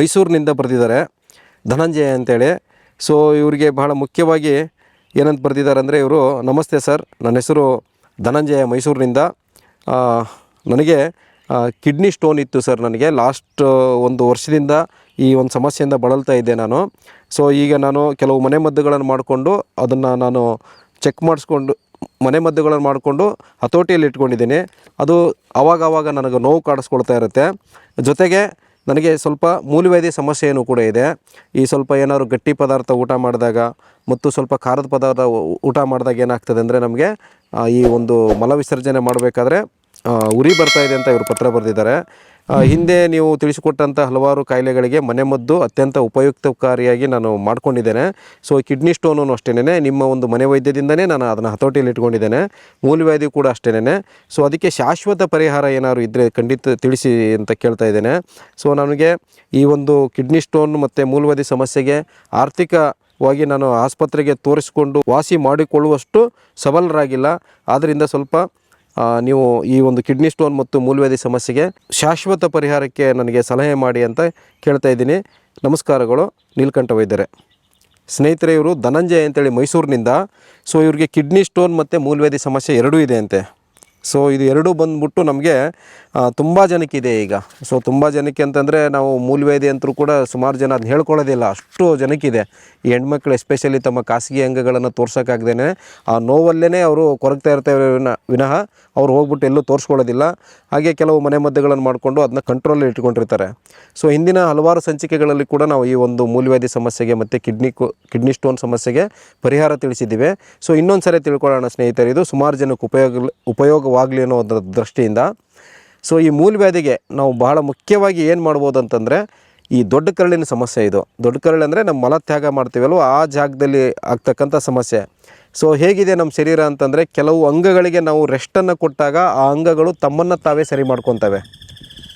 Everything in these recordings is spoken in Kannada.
ಮೈಸೂರಿನಿಂದ ಬರೆದಿದ್ದಾರೆ. ಧನಂಜಯ ಅಂತೇಳಿ. ಸೊ ಇವರಿಗೆ ಬಹಳ ಮುಖ್ಯವಾಗಿ ಏನಂತ ಬರೆದಿದ್ದಾರೆ ಅಂದರೆ ಇವರು, ನಮಸ್ತೆ ಸರ್, ನನ್ನ ಹೆಸರು ಧನಂಜಯ ಮೈಸೂರಿನಿಂದ. ನನಗೆ ಕಿಡ್ನಿ ಸ್ಟೋನ್ ಇತ್ತು ಸರ್ ನನಗೆ. ಲಾಸ್ಟ್, ಒಂದು ವರ್ಷದಿಂದ ಈ ಒಂದು ಸಮಸ್ಯೆಯಿಂದ ಬಳಲ್ತಾ ಇದ್ದೆ ನಾನು. ಸೊ ಈಗ ನಾನು ಕೆಲವು ಮನೆಮದ್ದುಗಳನ್ನು ಮಾಡಿಕೊಂಡು ಅದನ್ನು ನಾನು ಚೆಕ್ ಮಾಡಿಸ್ಕೊಂಡು ಮನೆಮದ್ದುಗಳನ್ನು ಮಾಡಿಕೊಂಡು ಹತೋಟಿಯಲ್ಲಿ ಇಟ್ಕೊಂಡಿದ್ದೀನಿ ಅದು ಆವಾಗ ಆವಾಗ ನನಗೆ ನೋವು ಕಾಡಿಸ್ಕೊಳ್ತಾ ಇರುತ್ತೆ. ಜೊತೆಗೆ ನನಗೆ ಸ್ವಲ್ಪ ಮೂಲವ್ಯಾಧಿ ಸಮಸ್ಯೆಯೂ ಕೂಡ ಇದೆ. ಈ ಸ್ವಲ್ಪ ಏನಾದ್ರು ಗಟ್ಟಿ ಪದಾರ್ಥ ಊಟ ಮಾಡಿದಾಗ ಮತ್ತು ಸ್ವಲ್ಪ ಖಾರದ ಪದಾರ್ಥ ಊಟ ಮಾಡಿದಾಗ ಏನಾಗ್ತದೆ ಅಂದರೆ ನಮಗೆ ಈ ಒಂದು ಮಲವಿಸರ್ಜನೆ ಮಾಡಬೇಕಾದ್ರೆ ಉರಿ ಬರ್ತಾ ಇದೆ ಅಂತ ಇವರು ಪತ್ರ ಬರೆದಿದ್ದಾರೆ. ಹಿಂದೆ ನೀವು ತಿಳಿಸಿಕೊಟ್ಟಂಥ ಹಲವಾರು ಕಾಯಿಲೆಗಳಿಗೆ ಮನೆಮದ್ದು ಅತ್ಯಂತ ಉಪಯುಕ್ತಕಾರಿಯಾಗಿ ನಾನು ಮಾಡ್ಕೊಂಡಿದ್ದೇನೆ. ಸೊ ಕಿಡ್ನಿ ಸ್ಟೋನು ಅಷ್ಟೇನೆ ನಿಮ್ಮ ಒಂದು ಮನೆ ವೈದ್ಯದಿಂದನೇ ನಾನು ಅದನ್ನು ಹತೋಟಿಯಲ್ಲಿ ಇಟ್ಕೊಂಡಿದ್ದೇನೆ. ಮೂಲವ್ಯಾಧಿ ಕೂಡ ಅಷ್ಟೇನೆ ಸೊ ಅದಕ್ಕೆ ಶಾಶ್ವತ ಪರಿಹಾರ ಏನಾದ್ರು ಇದ್ದರೆ ಖಂಡಿತ ತಿಳಿಸಿ ಅಂತ ಕೇಳ್ತಾ ಇದ್ದೇನೆ. ಸೊ ನನಗೆ ಈ ಒಂದು ಕಿಡ್ನಿ ಸ್ಟೋನ್ ಮತ್ತು ಮೂಲವ್ಯಾಧಿ ಸಮಸ್ಯೆಗೆ ಆರ್ಥಿಕವಾಗಿ ನಾನು ಆಸ್ಪತ್ರೆಗೆ ತೋರಿಸಿಕೊಂಡು ವಾಸಿ ಮಾಡಿಕೊಳ್ಳುವಷ್ಟು ಸಬಲರಾಗಿಲ್ಲ. ಆದ್ದರಿಂದ ಸ್ವಲ್ಪ ನೀವು ಈ ಒಂದು ಕಿಡ್ನಿ ಸ್ಟೋನ್ ಮತ್ತು ಮೂಲವ್ಯಾಧಿ ಸಮಸ್ಯೆಗೆ ಶಾಶ್ವತ ಪರಿಹಾರಕ್ಕೆ ನನಗೆ ಸಲಹೆ ಮಾಡಿ ಅಂತ ಕೇಳ್ತಾ ಇದ್ದೀನಿ. ನಮಸ್ಕಾರಗಳು, ನೀಲ್ಕಂಠ ವೈದ್ಯರೇ. ಸ್ನೇಹಿತರೆ, ಇವರು ಧನಂಜಯ ಅಂತೇಳಿ ಮೈಸೂರಿನಿಂದ. ಸೊ ಇವರಿಗೆ ಕಿಡ್ನಿ ಸ್ಟೋನ್ ಮತ್ತು ಮೂಲವ್ಯಾಧಿ ಸಮಸ್ಯೆ ಎರಡೂ ಇದೆ ಅಂತೆ. ಸೊ ಇದು ಎರಡೂ ಬಂದ್ಬಿಟ್ಟು ನಮಗೆ ತುಂಬ ಜನಕ್ಕಿದೆ ಈಗ. ಸೊ ತುಂಬ ಜನಕ್ಕೆ ಅಂತಂದರೆ ನಾವು ಮೂಲವೇದಿ ಅಂತರೂ ಕೂಡ ಸುಮಾರು ಜನ ಅದನ್ನ ಹೇಳ್ಕೊಳ್ಳೋದಿಲ್ಲ ಅಷ್ಟು ಜನಕ್ಕಿದೆ ಈ ಹೆಣ್ಮಕ್ಳು ಎಸ್ಪೆಷಲಿ ತಮ್ಮ ಖಾಸಗಿ ಅಂಗಗಳನ್ನು ತೋರ್ಸೋಕ್ಕಾಗ್ದೇ ಆ ನೋವಲ್ಲೇ ಅವರು ಕೊರಗ್ತಾ ಇರ್ತಾರೆ ವಿನ ವಿನಃ ಅವ್ರು ಹೋಗ್ಬಿಟ್ಟು ಎಲ್ಲೂ ತೋರಿಸ್ಕೊಳ್ಳೋದಿಲ್ಲ. ಹಾಗೆ ಕೆಲವು ಮನೆಮದ್ದುಗಳನ್ನು ಮಾಡಿಕೊಂಡು ಅದನ್ನ ಕಂಟ್ರೋಲ್ ಇಟ್ಕೊಂಡಿರ್ತಾರೆ. ಸೊ ಹಿಂದಿನ ಹಲವಾರು ಸಂಚಿಕೆಗಳಲ್ಲಿ ಕೂಡ ನಾವು ಈ ಒಂದು ಮೂಲವ್ಯಾಧಿ ಸಮಸ್ಯೆಗೆ ಮತ್ತು ಕಿಡ್ನಿ ಕಿಡ್ನಿ ಸ್ಟೋನ್ ಸಮಸ್ಯೆಗೆ ಪರಿಹಾರ ತಿಳಿಸಿದ್ದೀವಿ. ಸೊ ಇನ್ನೊಂದು ಸರಿ ತಿಳ್ಕೊಳ್ಳೋಣ ಸ್ನೇಹಿತರೆ, ಇದು ಸುಮಾರು ಜನಕ್ಕೆ ಉಪಯೋಗ, ಉಪಯೋಗವಾಗಲಿ ಅನ್ನೋ ದೃಷ್ಟಿಯಿಂದ. ಸೊ ಈ ಮೂಲವ್ಯಾಧಿಗೆ ನಾವು ಬಹಳ ಮುಖ್ಯವಾಗಿ ಏನು ಮಾಡ್ಬೋದು ಅಂತಂದರೆ ಈ ದೊಡ್ಡ ಕರಳಿನ ಸಮಸ್ಯೆ ಇದು. ದೊಡ್ಡ ಕರಳು ಅಂದರೆ ನಮ್ಮ ಮಲತ್ಯಾಗ ಮಾಡ್ತೀವಲ್ವ, ಆ ಜಾಗದಲ್ಲಿ ಆಗ್ತಕ್ಕಂಥ ಸಮಸ್ಯೆ. ಸೊ ಹೇಗಿದೆ ನಮ್ಮ ಶರೀರ ಅಂತಂದರೆ ಕೆಲವು ಅಂಗಗಳಿಗೆ ನಾವು ರೆಸ್ಟನ್ನು ಕೊಟ್ಟಾಗ ಆ ಅಂಗಗಳು ತಮ್ಮನ್ನು ತಾವೇ ಸರಿ ಮಾಡ್ಕೊತವೆ.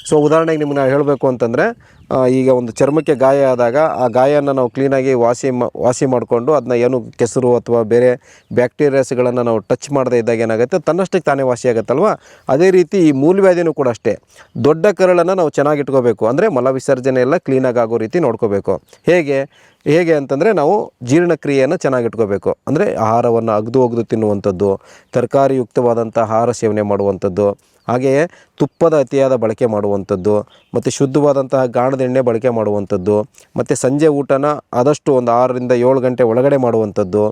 ಸೊ ಉದಾಹರಣೆಗೆ ನಿಮ್ಗೆ ನಾವು ಹೇಳಬೇಕು ಅಂತಂದರೆ ಈಗ ಒಂದು ಚರ್ಮಕ್ಕೆ ಗಾಯ ಆದಾಗ ಆ ಗಾಯನ ನಾವು ಕ್ಲೀನಾಗಿ ವಾಸಿ ಮಾ, ವಾಸಿ ಮಾಡಿಕೊಂಡು ಅದನ್ನ ಏನು ಕೆಸರು ಅಥವಾ ಬೇರೆ ಬ್ಯಾಕ್ಟೀರಿಯಾಸ್ಗಳನ್ನು ನಾವು ಟಚ್ ಮಾಡದೇ ಇದ್ದಾಗ ಏನಾಗುತ್ತೆ? ತನ್ನಷ್ಟಕ್ಕೆ ತಾನೇ ವಾಸಿ ಆಗುತ್ತಲ್ವ? ಅದೇ ರೀತಿ ಈ ಮೂಲವ್ಯಾಧಿನೂ ಕೂಡ ಅಷ್ಟೇ. ದೊಡ್ಡ ಕರಳನ್ನು ನಾವು ಚೆನ್ನಾಗಿ ಇಟ್ಕೋಬೇಕು ಅಂದರೆ ಮಲ ವಿಸರ್ಜನೆ ಎಲ್ಲ ಕ್ಲೀನಾಗಿ ಆಗೋ ರೀತಿ ನೋಡ್ಕೋಬೇಕು. ಹೇಗೆ? ಹೇಗೆ ಅಂತಂದರೆ ನಾವು ಜೀರ್ಣಕ್ರಿಯೆಯನ್ನು ಚೆನ್ನಾಗಿಟ್ಕೋಬೇಕು ಅಂದರೆ ಆಹಾರವನ್ನು ಅಗ್ದು ಒಗ್ದು ತಿನ್ನುವಂಥದ್ದು ತರಕಾರಿಯುಕ್ತವಾದಂಥ ಆಹಾರ ಸೇವನೆ ಮಾಡುವಂಥದ್ದು ಹಾಗೆಯೇ ತುಪ್ಪದ ಅತಿಯಾದ ಬಳಕೆ ಮಾಡುವಂಥದ್ದು, ಮತ್ತು ಶುದ್ಧವಾದಂತಹ ಗಾಣದ ಎಣ್ಣೆ ಬಳಕೆ ಮಾಡುವಂಥದ್ದು, ಮತ್ತು ಸಂಜೆ ಊಟನ ಆದಷ್ಟು ಒಂದು ಆರರಿಂದ ಏಳು ಗಂಟೆ ಒಳಗಡೆ ಮಾಡುವಂಥದ್ದು,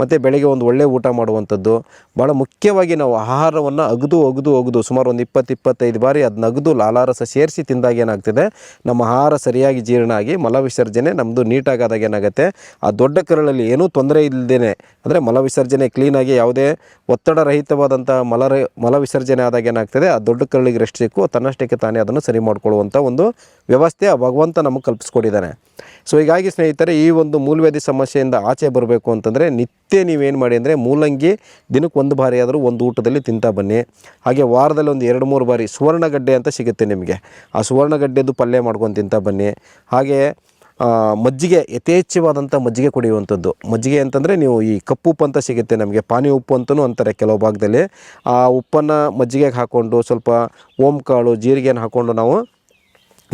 ಮತ್ತು ಬೆಳಗ್ಗೆ ಒಂದು ಒಳ್ಳೆಯ ಊಟ ಮಾಡುವಂಥದ್ದು. ಭಾಳ ಮುಖ್ಯವಾಗಿ ನಾವು ಆಹಾರವನ್ನು ಅಗದು ಅಗದು ಅಗದು ಸುಮಾರು ಒಂದು ಇಪ್ಪತ್ತು, ಇಪ್ಪತ್ತೈದು ಬಾರಿ ಅದನ್ನ ಅಗದು ಲಾಲಾರಸ ಸೇರಿಸಿ ತಿಂದಾಗ ಏನಾಗ್ತದೆ? ನಮ್ಮ ಆಹಾರ ಸರಿಯಾಗಿ ಜೀರ್ಣ ಆಗಿ ಮಲವಿಸರ್ಜನೆ ನಮ್ಮದು ನೀಟಾಗಾದಾಗ ಏನಾಗುತ್ತೆ? ಆ ದೊಡ್ಡ ಕರಳಲ್ಲಿ ಏನೂ ತೊಂದರೆ ಇಲ್ಲದೇ ಅಂದರೆ ಮಲವಿಸರ್ಜನೆ ಕ್ಲೀನಾಗಿ ಯಾವುದೇ ಒತ್ತಡ ರಹಿತವಾದಂಥ ಮಲ ಮಲ ವಿಸರ್ಜನೆ ಆದಾಗ ಏನಾಗ್ತದೆ? ಆ ದೊಡ್ಡ ಕರಳಿಗೆ ರೆಸ್ಟ್ ಸಿಕ್ಕು ತನ್ನಷ್ಟಕ್ಕೆ ತಾನೇ ಅದನ್ನು ಸರಿ ಮಾಡಿಕೊಳ್ಳುವಂಥ ಒಂದು ವ್ಯವಸ್ಥೆ ಆ ಭಗವಂತ ನಮಗೆ ಕಲ್ಪಿಸ್ಕೊಟ್ಟಿದ್ದಾನೆ ಸೊ ಹೀಗಾಗಿ ಸ್ನೇಹಿತರೆ, ಈ ಒಂದು ಮೂಲವ್ಯಾಧಿ ಸಮಸ್ಯೆಯಿಂದ ಆಚೆ ಬರಬೇಕು ಅಂತಂದರೆ, ನಿತ್ಯ ನೀವೇನು ಮಾಡಿ ಅಂದರೆ, ಮೂಲಂಗಿ ದಿನಕ್ಕೆ ಒಂದು ಬಾರಿ ಆದರೂ ಒಂದು ಊಟದಲ್ಲಿ ತಿಂತಾ ಬನ್ನಿ. ಹಾಗೆ ವಾರದಲ್ಲಿ ಒಂದು ಎರಡು ಮೂರು ಬಾರಿ ಸುವರ್ಣಗಡ್ಡೆ ಅಂತ ಸಿಗುತ್ತೆ ನಿಮಗೆ. ಆ ಸುವರ್ಣಗಡ್ಡೆದು ಪಲ್ಯ ಮಾಡ್ಕೊಂಡು ತಿಂತಾ ಬನ್ನಿ. ಹಾಗೆ ಮಜ್ಜಿಗೆ ಯಥೇಚ್ಛವಾದಂಥ ಮಜ್ಜಿಗೆ ಕುಡಿಯುವಂಥದ್ದು. ಮಜ್ಜಿಗೆ ಅಂತಂದರೆ ನೀವು ಈ ಕಪ್ಪು ಉಪ್ಪು ಅಂತ ಸಿಗುತ್ತೆ ನಮಗೆ, ಪಾನಿ ಉಪ್ಪು ಅಂತಲೂ ಅಂತಾರೆ ಕೆಲವು ಭಾಗದಲ್ಲಿ. ಆ ಉಪ್ಪನ್ನು ಮಜ್ಜಿಗೆಗೆ ಹಾಕ್ಕೊಂಡು ಸ್ವಲ್ಪ ಓಂಕಾಳು, ಜೀರಿಗೆಯನ್ನು ಹಾಕ್ಕೊಂಡು ನಾವು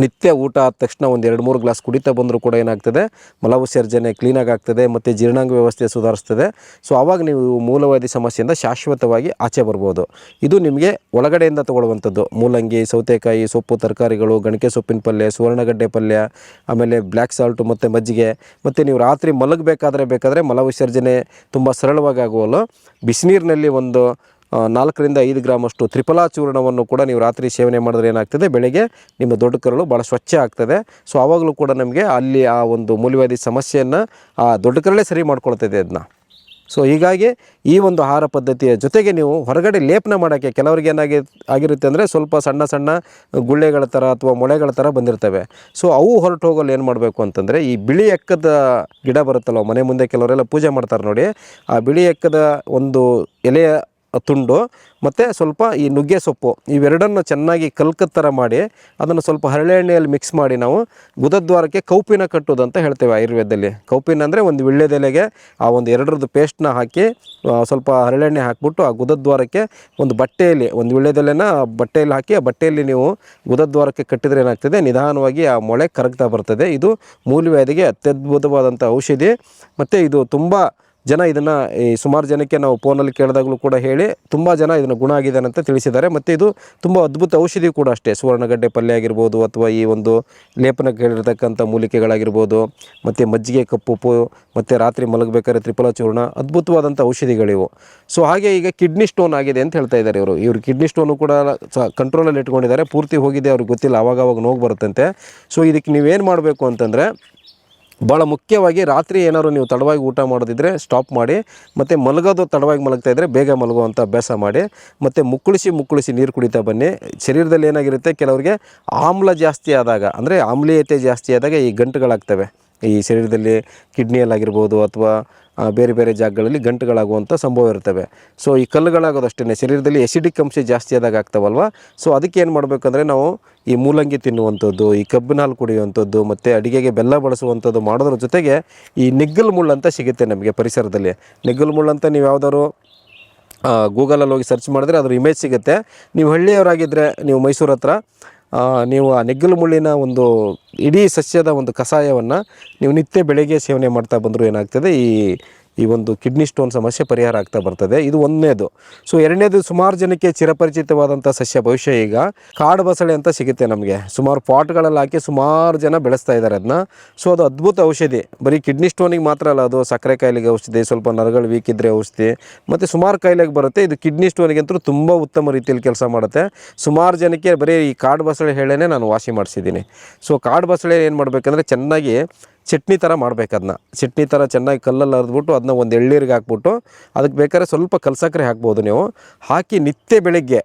ನಿತ್ಯ ಊಟ ಆದ ತಕ್ಷಣ ಒಂದು ಎರಡು ಮೂರು ಗ್ಲಾಸ್ ಕುಡಿತಾ ಬಂದರೂ ಕೂಡ ಏನಾಗ್ತದೆ? ಮಲವಿಸರ್ಜನೆ ಕ್ಲೀನಾಗಿ ಆಗ್ತದೆ, ಮತ್ತು ಜೀರ್ಣಾಂಗ ವ್ಯವಸ್ಥೆ ಸುಧಾರಿಸ್ತದೆ. ಸೊ ಆವಾಗ ನೀವು ಮೂಲವಾದಿ ಸಮಸ್ಯೆಯಿಂದ ಶಾಶ್ವತವಾಗಿ ಆಚೆ ಬರ್ಬೋದು. ಇದು ನಿಮಗೆ ಒಳಗಡೆಯಿಂದ ತಗೊಳ್ಳುವಂಥದ್ದು. ಮೂಲಂಗಿ, ಸೌತೆಕಾಯಿ, ಸೊಪ್ಪು, ತರಕಾರಿಗಳು, ಗಣಕೆ ಸೊಪ್ಪಿನ ಪಲ್ಯ, ಸುವರ್ಣಗಡ್ಡೆ ಪಲ್ಯ, ಆಮೇಲೆ ಬ್ಲ್ಯಾಕ್ ಸಾಲ್ಟು ಮತ್ತು ಮಜ್ಜಿಗೆ. ಮತ್ತು ನೀವು ರಾತ್ರಿ ಮಲಗಬೇಕಾದ್ರೆ ಬೇಕಾದರೆ ಮಲವಿಸರ್ಜನೆ ತುಂಬ ಸರಳವಾಗಿ ಆಗುವಲ್ಲ. ಬಿಸಿನೀರಿನಲ್ಲಿ ಒಂದು ನಾಲ್ಕರಿಂದ ಐದು ಗ್ರಾಮಷ್ಟು ತ್ರಿಫಲಾ ಚೂರ್ಣವನ್ನು ಕೂಡ ನೀವು ರಾತ್ರಿ ಸೇವನೆ ಮಾಡಿದ್ರೆ ಏನಾಗ್ತದೆ? ಬೆಳಗ್ಗೆ ನಿಮ್ಮ ದೊಡ್ಡ ಕರಳು ಭಾಳ ಸ್ವಚ್ಛ ಆಗ್ತದೆ. ಸೊ, ಆವಾಗಲೂ ಕೂಡ ನಮಗೆ ಅಲ್ಲಿ ಆ ಒಂದು ಮೂಲವ್ಯಾಧಿ ಸಮಸ್ಯೆಯನ್ನು ಆ ದೊಡ್ಡ ಕರಳೇ ಸರಿ ಮಾಡ್ಕೊಳ್ತದೆ ಅದನ್ನ ಸೊ, ಹೀಗಾಗಿ ಈ ಒಂದು ಆಹಾರ ಪದ್ಧತಿಯ ಜೊತೆಗೆ ನೀವು ಹೊರಗಡೆ ಲೇಪನ ಮಾಡೋಕ್ಕೆ ಕೆಲವರಿಗೆ ಏನಾಗಿ ಆಗಿರುತ್ತೆ ಅಂದರೆ ಸ್ವಲ್ಪ ಸಣ್ಣ ಸಣ್ಣ ಗುಳ್ಳೆಗಳ ಥರ ಅಥವಾ ಮೊಳೆಗಳ ಥರ ಬಂದಿರ್ತವೆ. ಸೊ, ಅವು ಹೊರಟು ಹೋಗಲು ಏನು ಮಾಡಬೇಕು ಅಂತಂದರೆ ಈ ಬಿಳಿ ಎಕ್ಕದ ಗಿಡ ಬರುತ್ತಲ್ಲ, ಮನೆ ಮುಂದೆ ಕೆಲವರೆಲ್ಲ ಪೂಜೆ ಮಾಡ್ತಾರೆ ನೋಡಿ. ಆ ಬಿಳಿ ಎಕ್ಕದ ಒಂದು ಎಲೆಯ ತುಂಡು, ಮತ್ತು ಸ್ವಲ್ಪ ಈ ನುಗ್ಗೆ ಸೊಪ್ಪು, ಇವೆರಡನ್ನು ಚೆನ್ನಾಗಿ ಕಲ್ಕದ ಥರ ಮಾಡಿ, ಅದನ್ನು ಸ್ವಲ್ಪ ಹರಳೆಣ್ಣೆಯಲ್ಲಿ ಮಿಕ್ಸ್ ಮಾಡಿ ನಾವು ಗುದದ್ವಾರಕ್ಕೆ ಕೌಪಿನ ಕಟ್ಟೋದು ಅಂತ ಹೇಳ್ತೇವೆ ಆಯುರ್ವೇದದಲ್ಲಿ. ಕೌಪಿನ ಅಂದರೆ ಒಂದು ವಿಳ್ಳೆದೆಲೆಗೆ ಆ ಒಂದು ಎರಡರದ್ದು ಪೇಸ್ಟ್ನ ಹಾಕಿ ಸ್ವಲ್ಪ ಹರಳೆಣ್ಣೆ ಹಾಕಿಬಿಟ್ಟು ಆ ಗುದದ್ವಾರಕ್ಕೆ ಒಂದು ಬಟ್ಟೆಯಲ್ಲಿ, ಒಂದು ವಿಳ್ಳೆದೆಲೆನ ಬಟ್ಟೆಯಲ್ಲಿ ಹಾಕಿ, ಆ ಬಟ್ಟೆಯಲ್ಲಿ ನೀವು ಗುದದ್ವಾರಕ್ಕೆ ಕಟ್ಟಿದರೆ ಏನಾಗ್ತದೆ? ನಿಧಾನವಾಗಿ ಆ ಮೊಳೆ ಕರಗ್ತಾ ಬರ್ತದೆ. ಇದು ಮೂಲವ್ಯಾಧಿಗೆ ಅತ್ಯದ್ಭುತವಾದಂಥ ಔಷಧಿ. ಮತ್ತು ಇದು ತುಂಬ ಜನ ಇದನ್ನು ಈ ಸುಮಾರು ಜನಕ್ಕೆ ನಾವು ಫೋನಲ್ಲಿ ಕೇಳಿದಾಗಲೂ ಕೂಡ ಹೇಳಿ ತುಂಬ ಜನ ಇದನ್ನು ಗುಣ ಆಗಿದೆ ಅಂತ ತಿಳಿಸಿದ್ದಾರೆ. ಮತ್ತು ಇದು ತುಂಬ ಅದ್ಭುತ ಔಷಧಿ ಕೂಡ ಅಷ್ಟೇ. ಸುವರ್ಣಗಡ್ಡೆ ಪಲ್ಯ ಆಗಿರ್ಬೋದು ಅಥವಾ ಈ ಒಂದು ಲೇಪನ ಕೇಳಿರ್ತಕ್ಕಂಥ ಮೂಲಿಕೆಗಳಾಗಿರ್ಬೋದು, ಮತ್ತು ಮಜ್ಜಿಗೆ ಕಪ್ಪುಪ್ಪು ಮತ್ತು ರಾತ್ರಿ ಮಲಗಬೇಕಾದ್ರೆ ತ್ರಿಫಲ ಚೂರ್ಣ, ಅದ್ಭುತವಾದಂಥ ಔಷಧಿಗಳಿವು. ಸೊ ಹಾಗೆ ಈಗ ಕಿಡ್ನಿ ಸ್ಟೋನ್ ಆಗಿದೆ ಅಂತ ಹೇಳ್ತಾ ಇದ್ದಾರೆ ಇವರು. ಇವರು ಕಿಡ್ನಿ ಸ್ಟೋನು ಕೂಡ ಕಂಟ್ರೋಲಲ್ಲಿ ಇಟ್ಕೊಂಡಿದ್ದಾರೆ. ಪೂರ್ತಿ ಹೋಗಿದೆ, ಅವ್ರಿಗೆ ಗೊತ್ತಿಲ್ಲ ಆವಾಗ ಅವಾಗ ನೋವು ಬರುತ್ತಂತೆ. ಸೊ ಇದಕ್ಕೆ ನೀವೇನು ಮಾಡಬೇಕು ಅಂತಂದರೆ ಭಾಳ ಮುಖ್ಯವಾಗಿ ರಾತ್ರಿ ಏನಾದ್ರು ನೀವು ತಡವಾಗಿ ಊಟ ಮಾಡೋದಿದ್ರೆ ಸ್ಟಾಪ್ ಮಾಡಿ, ಮತ್ತು ಮಲಗೋದು ತಡವಾಗಿ ಮಲಗ್ತಾ ಇದ್ದರೆ ಬೇಗ ಮಲಗುವಂಥ ಅಭ್ಯಾಸ ಮಾಡಿ, ಮತ್ತು ಮುಕ್ಕಳಿಸಿ ಮುಕ್ಕಳಿಸಿ ನೀರು ಕುಡಿತಾ ಬನ್ನಿ. ಶರೀರದಲ್ಲಿ ಏನಾಗಿರುತ್ತೆ, ಕೆಲವರಿಗೆ ಆಮ್ಲ ಜಾಸ್ತಿ ಆದಾಗ, ಅಂದರೆ ಆಮ್ಲೀಯತೆ ಜಾಸ್ತಿ ಆದಾಗ ಈ ಗಂಟುಗಳಾಗ್ತವೆ. ಈ ಶರೀರದಲ್ಲಿ ಕಿಡ್ನಿಯಲ್ಲಾಗಿರ್ಬೋದು ಅಥವಾ ಬೇರೆ ಬೇರೆ ಜಾಗಗಳಲ್ಲಿ ಗಂಟುಗಳಾಗುವಂಥ ಸಂಭವ ಇರ್ತವೆ. ಸೊ ಈ ಕಲ್ಲುಗಳಾಗೋದು ಅಷ್ಟೇ ಶರೀರದಲ್ಲಿ ಎಸಿಡಿಕ್ ಅಂಶ ಜಾಸ್ತಿ ಆದಾಗ ಆಗ್ತಾವಲ್ವ? ಸೊ ಅದಕ್ಕೆ ಏನು ಮಾಡಬೇಕಂದ್ರೆ ನಾವು ಈ ಮೂಲಂಗಿ ತಿನ್ನುವಂಥದ್ದು, ಈ ಕಬ್ಬಿನ ಹಾಲು ಕುಡಿಯುವಂಥದ್ದು, ಮತ್ತು ಅಡಿಗೆಗೆ ಬೆಲ್ಲ ಬಳಸುವಂಥದ್ದು ಮಾಡೋದ್ರ ಜೊತೆಗೆ ಈ ನಿಗ್ಗಲ್ ಮುಳ್ಳು ಅಂತ ಸಿಗುತ್ತೆ ನಮಗೆ ಪರಿಸರದಲ್ಲಿ. ನಿಗ್ಗಲ್ ಮುಳ್ಳು ಅಂತ ನೀವು ಯಾವ್ದಾದ್ರು ಗೂಗಲಲ್ಲಿ ಹೋಗಿ ಸರ್ಚ್ ಮಾಡಿದ್ರೆ ಅದ್ರ ಇಮೇಜ್ ಸಿಗುತ್ತೆ. ನೀವು ಹಳ್ಳಿಯವರಾಗಿದ್ದರೆ ನೀವು ಮೈಸೂರು ಹತ್ರ ನೀವು ಆ ನೆಗ್ಗಲು ಮುಳ್ಳಿನ ಒಂದು ಇಡೀ ಸಸ್ಯದ ಒಂದು ಕಷಾಯವನ್ನು ನೀವು ನಿತ್ಯ ಬೆಳಗ್ಗೆ ಸೇವನೆ ಮಾಡ್ತಾ ಬಂದರೂ ಏನಾಗ್ತದೆ? ಈ ಈ ಒಂದು ಕಿಡ್ನಿ ಸ್ಟೋನ್ ಸಮಸ್ಯೆ ಪರಿಹಾರ ಆಗ್ತಾ ಬರ್ತದೆ. ಇದು ಒಂದನೇದು. ಸೊ ಎರಡನೇದು ಸುಮಾರು ಜನಕ್ಕೆ ಚಿರಪರಿಚಿತವಾದಂಥ ಸಸ್ಯ ಭವಿಷ್ಯ ಈಗ ಕಾಡು ಬಸಳೆ ಅಂತ ಸಿಗುತ್ತೆ ನಮಗೆ. ಸುಮಾರು ಪಾಟ್ಗಳಲ್ಲಿ ಹಾಕಿ ಸುಮಾರು ಜನ ಬೆಳೆಸ್ತಾ ಇದ್ದಾರೆ ಅದನ್ನ ಸೊ ಅದು ಅದ್ಭುತ ಔಷಧಿ. ಬರೀ ಕಿಡ್ನಿ ಸ್ಟೋನಿಗೆ ಮಾತ್ರ ಅಲ್ಲ, ಅದು ಸಕ್ಕರೆ ಕಾಯಿಲೆಗೆ ಔಷಧಿ, ಸ್ವಲ್ಪ ನರಗಳು ವೀಕ್ ಇದ್ದರೆ ಔಷಧಿ, ಮತ್ತು ಸುಮಾರು ಕಾಯಿಲೆಗೆ ಬರುತ್ತೆ. ಇದು ಕಿಡ್ನಿ ಸ್ಟೋನಿಗೆ ಅಂತೂ ತುಂಬ ಉತ್ತಮ ರೀತಿಯಲ್ಲಿ ಕೆಲಸ ಮಾಡುತ್ತೆ. ಸುಮಾರು ಜನಕ್ಕೆ ಬರೀ ಈ ಕಾಡು ಬಸಳೆ ಹೇಳೇನೆ ನಾನು ವಾಸಿ ಮಾಡಿಸಿದ್ದೀನಿ. ಸೊ ಕಾಡು ಬಸಳೆ ಏನು ಮಾಡಬೇಕಂದ್ರೆ ಚೆನ್ನಾಗಿ ಚಟ್ನಿ ಥರ ಮಾಡಬೇಕು ಅದನ್ನ ಚಟ್ನಿ ಥರ ಚೆನ್ನಾಗಿ ಕಲ್ಲಲ್ಲಿ ಅರ್ದ್ಬಿಟ್ಟು ಅದನ್ನ ಒಂದು ಎಳ್ಳೀರಿಗೆ ಹಾಕ್ಬಿಟ್ಟು ಅದಕ್ಕೆ ಬೇಕಾದ್ರೆ ಸ್ವಲ್ಪ ಕಲ್ಸಕ್ಕರೆ ಹಾಕ್ಬೋದು ನೀವು. ಹಾಕಿ ನಿತ್ಯ ಬೆಳಗ್ಗೆ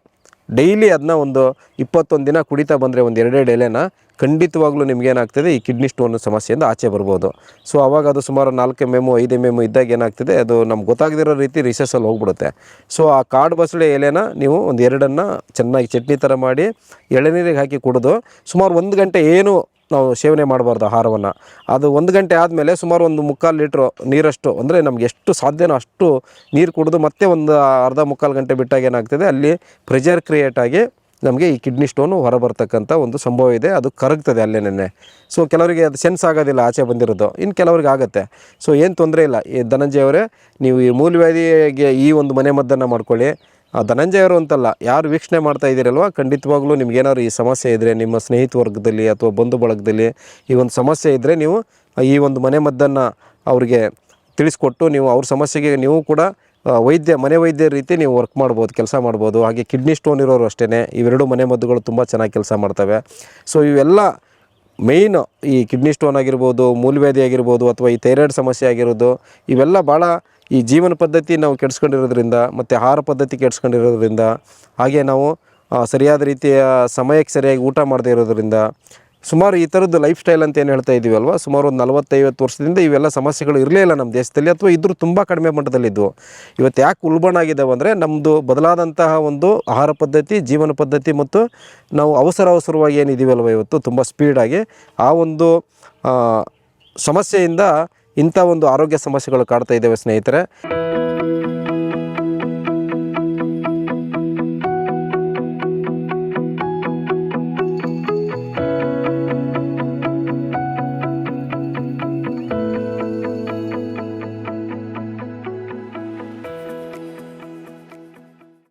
ಡೈಲಿ ಅದನ್ನ ಒಂದು ಇಪ್ಪತ್ತೊಂದು ದಿನ ಕುಡಿತಾ ಬಂದರೆ ಒಂದು ಎರಡೆರಡು ಎಲೆನ ಖಂಡಿತವಾಗ್ಲೂ ನಿಮ್ಗೇನಾಗ್ತದೆ ಈ ಕಿಡ್ನಿ ಸ್ಟೋನ್ ಸಮಸ್ಯೆಯಿಂದ ಆಚೆ ಬರ್ಬೋದು. ಸೊ, ಅವಾಗ ಅದು ಸುಮಾರು ನಾಲ್ಕು ಎಂ ಎಮ್ಮು ಐದು ಎಂ ಎಮ್ಮು ಇದ್ದಾಗ ಏನಾಗ್ತದೆ, ಅದು ನಮ್ಗೆ ಗೊತ್ತಾಗದಿರೋ ರೀತಿ ರಿಸೆಸಲ್ಲಿ ಹೋಗ್ಬಿಡುತ್ತೆ. ಸೊ, ಆ ಕಾಡು ಬಸಳೆ ಎಲೆನ ನೀವು ಒಂದು ಎರಡನ್ನು ಚೆನ್ನಾಗಿ ಚಟ್ನಿ ಥರ ಮಾಡಿ ಎಳೆನೀರಿಗೆ ಹಾಕಿ ಕುಡಿದು ಸುಮಾರು ಒಂದು ಗಂಟೆ ಏನು ನಾವು ಸೇವನೆ ಮಾಡಬಾರ್ದು ಆಹಾರವನ್ನು ಅದು ಒಂದು ಗಂಟೆ ಆದಮೇಲೆ ಸುಮಾರು ಒಂದು ಮುಕ್ಕಾಲು ಲೀಟ್ರು ನೀರಷ್ಟು, ಅಂದರೆ ನಮ್ಗೆ ಎಷ್ಟು ಸಾಧ್ಯನೋ ಅಷ್ಟು ನೀರು ಕುಡಿದು ಮತ್ತೆ ಒಂದು ಅರ್ಧ ಮುಕ್ಕಾಲು ಗಂಟೆ ಬಿಟ್ಟಾಗ ಏನಾಗ್ತದೆ, ಅಲ್ಲಿ ಪ್ರೆಷರ್ ಕ್ರಿಯೇಟ್ ಆಗಿ ನಮಗೆ ಈ ಕಿಡ್ನಿ ಸ್ಟೋನು ಹೊರಬರ್ತಕ್ಕಂಥ ಒಂದು ಸಂಭವ ಇದೆ, ಅದು ಕರಗ್ತದೆ ಅಲ್ಲೇನೆ ಸೊ ಕೆಲವರಿಗೆ ಅದು ಸೆನ್ಸ್ ಆಗೋದಿಲ್ಲ ಆಚೆ ಬಂದಿರೋದು ಇನ್ನು ಕೆಲವರಿಗೆ ಆಗುತ್ತೆ. ಸೊ ಏನು ತೊಂದರೆ ಇಲ್ಲ, ಈ ಧನಂಜಯ ಅವರೇ, ನೀವು ಈ ಮೂಲವ್ಯಾಧಿಗೆ ಈ ಒಂದು ಮನೆ ಮದ್ದನ್ನು ಮಾಡ್ಕೊಳ್ಳಿ ಆ ಧನಂಜಯ ಅವರು ಅಂತಲ್ಲ, ಯಾರು ವೀಕ್ಷಣೆ ಮಾಡ್ತಾ ಇದ್ದೀರಲ್ವ? ಖಂಡಿತವಾಗ್ಲೂ ನಿಮ್ಗೇನಾದ್ರು ಈ ಸಮಸ್ಯೆ ಇದ್ದರೆ ನಿಮ್ಮ ಸ್ನೇಹಿತ ವರ್ಗದಲ್ಲಿ ಅಥವಾ ಬಂಧು ಬಳಗದಲ್ಲಿ ಈ ಒಂದು ಸಮಸ್ಯೆ ಇದ್ದರೆ ನೀವು ಈ ಒಂದು ಮನೆ ಮದ್ದನ್ನು ಅವ್ರಿಗೆ ತಿಳಿಸ್ಕೊಟ್ಟು ನೀವು ಅವ್ರ ಸಮಸ್ಯೆಗೆ ನೀವು ಕೂಡ ವೈದ್ಯ, ಮನೆ ವೈದ್ಯ ರೀತಿ ನೀವು ವರ್ಕ್ ಮಾಡ್ಬೋದು, ಕೆಲಸ ಮಾಡ್ಬೋದು. ಹಾಗೆ ಕಿಡ್ನಿ ಸ್ಟೋನ್ ಇರೋರು ಅಷ್ಟೇ ಇವೆರಡು ಮನೆ ಮದ್ದುಗಳು ತುಂಬ ಚೆನ್ನಾಗಿ ಕೆಲಸ ಮಾಡ್ತವೆ. ಸೊ ಇವೆಲ್ಲ ಮೇಯ್ನ್ ಈ ಕಿಡ್ನಿ ಸ್ಟೋನ್ ಆಗಿರ್ಬೋದು, ಮೂಲವ್ಯಾಧಿ ಆಗಿರ್ಬೋದು ಅಥವಾ ಈ ಥೈರಾಯ್ಡ್ ಸಮಸ್ಯೆ ಆಗಿರೋದು, ಇವೆಲ್ಲ ಭಾಳ ಈ ಜೀವನ ಪದ್ಧತಿ ನಾವು ಕೆಡಿಸ್ಕೊಂಡಿರೋದ್ರಿಂದ ಮತ್ತು ಆಹಾರ ಪದ್ಧತಿ ಕೆಡಿಸ್ಕೊಂಡಿರೋದ್ರಿಂದ, ಹಾಗೆ ನಾವು ಸರಿಯಾದ ರೀತಿಯ ಸಮಯಕ್ಕೆ ಸರಿಯಾಗಿ ಊಟ ಮಾಡದೇ ಇರೋದ್ರಿಂದ ಸುಮಾರು ಈ ಥರದ್ದು ಲೈಫ್ ಸ್ಟೈಲ್ ಅಂತ ಏನು ಹೇಳ್ತಾ ಇದ್ದೀವಲ್ವ ಸುಮಾರು ಒಂದು ನಲವತ್ತೈವತ್ತು ವರ್ಷದಿಂದ ಇವೆಲ್ಲ ಸಮಸ್ಯೆಗಳು ಇರಲೇ ಇಲ್ಲ ನಮ್ಮ ದೇಶದಲ್ಲಿ, ಅಥವಾ ಇದ್ರೂ ತುಂಬ ಕಡಿಮೆ ಮಟ್ಟದಲ್ಲಿದ್ದವು ಇವತ್ತು ಯಾಕೆ ಉಲ್ಬಣ ಆಗಿದ್ದಾವೆ ಅಂದರೆ ನಮ್ಮದು ಬದಲಾದಂತಹ ಒಂದು ಆಹಾರ ಪದ್ಧತಿ, ಜೀವನ ಪದ್ಧತಿ ಮತ್ತು ನಾವು ಅವಸರ ಅವಸರವಾಗಿ ಏನಿದ್ದೀವಲ್ವ ಇವತ್ತು? ತುಂಬ ಸ್ಪೀಡಾಗಿ ಆ ಒಂದು ಸಮಸ್ಯೆಯಿಂದ ಇಂಥ ಒಂದು ಆರೋಗ್ಯ ಸಮಸ್ಯೆಗಳು ಕಾಡ್ತಾ ಇದ್ದಾವೆ ಸ್ನೇಹಿತರೆ.